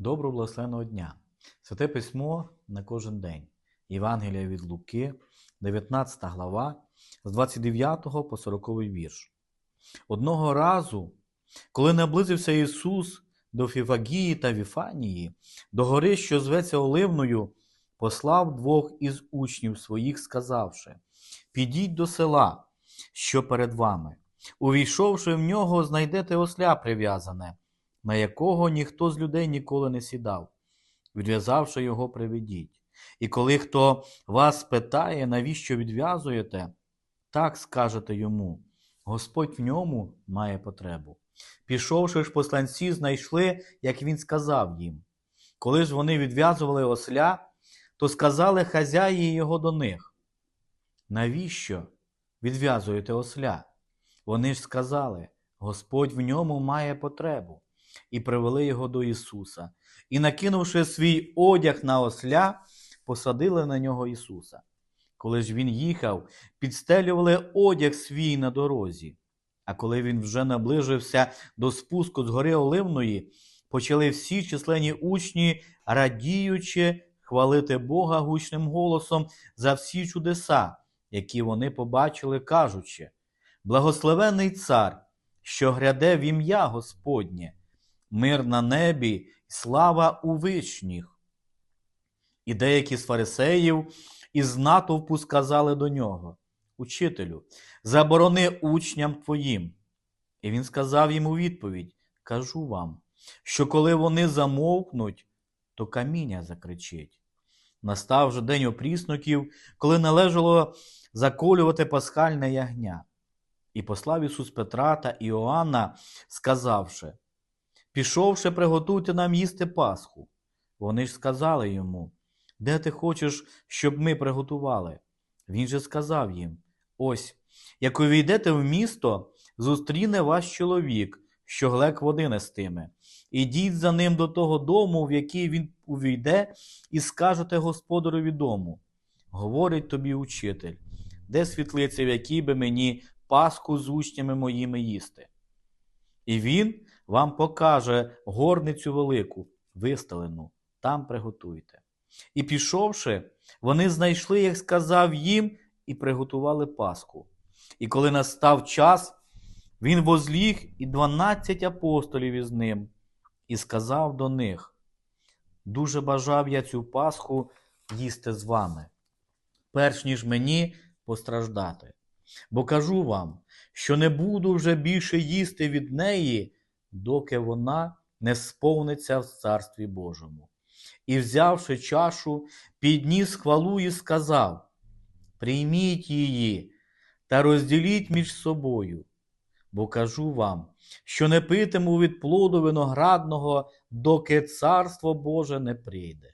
Доброго благословеного дня! Святе письмо на кожен день. Євангелія від Луки, 19 глава, з 29 по 40 вірш. Одного разу, коли наблизився Ісус до Фіфагії та Віфанії, до гори, що зветься Оливною, послав двох із учнів своїх, сказавши: Підіть до села, що перед вами. Увійшовши в нього, знайдете осля прив'язане, на якого ніхто з людей ніколи не сідав. Відв'язавши його, приведіть. І коли хто вас питає, навіщо відв'язуєте, так скажете йому: Господь в ньому має потребу. Пішовши ж посланці, знайшли, як він сказав їм. Коли ж вони відв'язували осля, то сказали хазяї його до них. Навіщо відв'язуєте осля? Вони ж сказали, Господь в ньому має потребу, і привели його до Ісуса. І, накинувши свій одяг на осля, посадили на нього Ісуса. Коли ж він їхав, підстелювали одяг свій на дорозі. А коли він вже наближився до спуску з гори Оливної, почали всі численні учні, радіючи, хвалити Бога гучним голосом за всі чудеса, які вони побачили, кажучи: Благословений цар, що гряде в ім'я Господнє, мир на небі слава у вишніх. І деякі з фарисеїв із натовпу сказали до нього: Учителю, заборони учням твоїм. І він сказав їм у відповідь: Кажу вам, що коли вони замовкнуть, то каміння закричить. Настав же день опрісноків, коли належало заколювати пасхальне ягня. І послав Ісус Петра та Іоанна, сказавши: Пішовши, приготуйте нам їсти Пасху. Вони ж сказали йому, де ти хочеш, щоб ми приготували? Він же сказав їм: Ось, як увійдете в місто, зустріне вас чоловік, що глек води нестиме. Ідіть за ним до того дому, в який він увійде, і скажете господареві дому. Говорить тобі учитель, де світлиця, в якій би мені Пасху з учнями моїми їсти. І він вам покаже горницю велику, виставлену, там приготуйте. І пішовши, вони знайшли, як сказав їм, і приготували Пасху. І коли настав час, він возліг і дванадцять апостолів із ним, і сказав до них: Дуже бажав я цю Пасху їсти з вами, перш ніж мені постраждати. Бо кажу вам, що не буду вже більше їсти від неї, доки вона не сповниться в Царстві Божому. І, взявши чашу, підніс хвалу і сказав: Прийміть її та розділіть між собою, бо кажу вам, що не питиму від плоду виноградного, доки Царство Боже не прийде.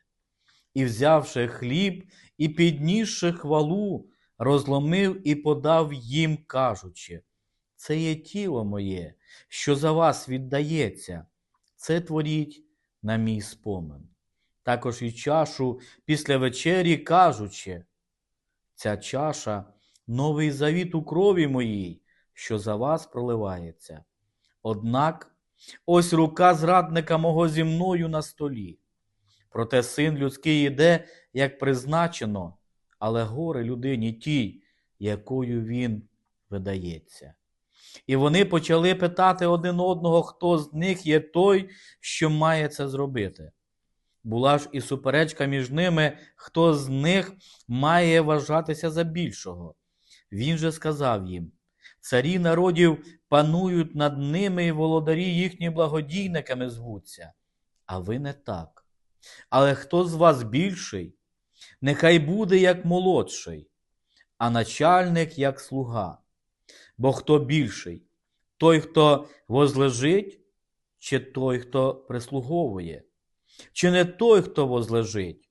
І, взявши хліб і піднісши хвалу, розломив і подав їм, кажучи: Це є тіло моє, що за вас віддається, це творіть на мій спомин. Також і чашу після вечері, кажучи, ця чаша новий завіт у крові моїй, що за вас проливається. Однак ось рука зрадника мого зі мною на столі. Проте син людський іде, як призначено, але горе людині тій, якою він видається. І вони почали питати один одного, хто з них є той, що має це зробити. Була ж і суперечка між ними, хто з них має вважатися за більшого. Він же сказав їм: царі народів панують над ними, і володарі їхні благодійниками звуться, а ви не так. Але хто з вас більший, нехай буде як молодший, а начальник як слуга. Бо хто більший? Той, хто возлежить, чи той, хто прислуговує? Чи не той, хто возлежить?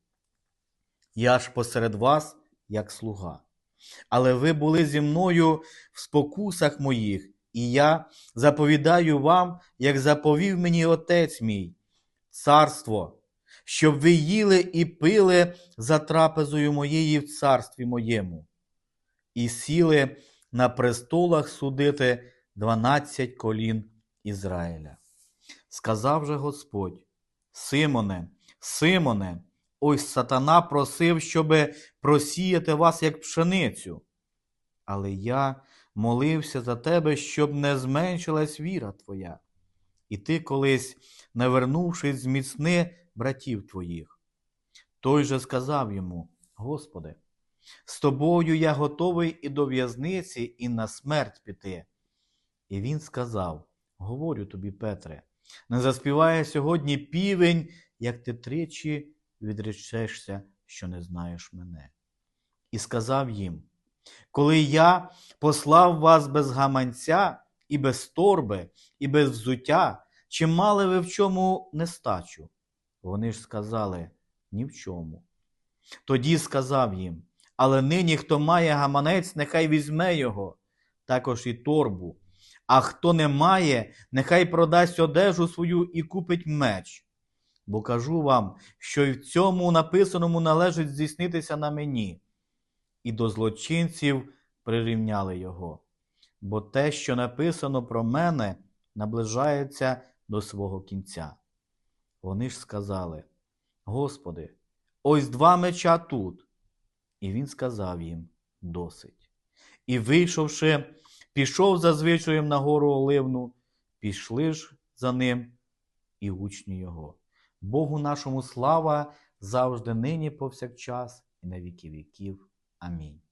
Я ж посеред вас, як слуга. Але ви були зі мною в спокусах моїх, і я заповідаю вам, як заповів мені Отець мій, царство, щоб ви їли і пили за трапезою моєї в царстві моєму, і сіли на престолах судити дванадцять колін Ізраїля. Сказав же Господь: Симоне, Симоне, ось сатана просив, щоби просіяти вас як пшеницю. Але я молився за тебе, щоб не зменшилась віра твоя. І ти колись, навернувшись, зміцни братів твоїх. Той же сказав йому: Господи, з тобою я готовий і до в'язниці, і на смерть піти. І він сказав: Говорю тобі, Петре, не заспіває сьогодні півень, як ти тричі відречешся, що не знаєш мене. І сказав їм: Коли я послав вас без гаманця, і без торби, і без взуття, чи мали ви в чому нестачу? Вони ж сказали ні в чому. Тоді сказав їм: Але нині, хто має гаманець, нехай візьме його, також і торбу. А хто не має, нехай продасть одежу свою і купить меч. Бо кажу вам, що і в цьому написаному належить здійснитися на мені. І до злочинців прирівняли його. Бо те, що написано про мене, наближається до свого кінця. Вони ж сказали: Господи, ось два меча тут. І він сказав їм досить. І, вийшовши, пішов за звичаєм на гору Оливну, пішли ж за ним і учні його. Богу нашому слава завжди нині повсякчас і на віки віків. Амінь.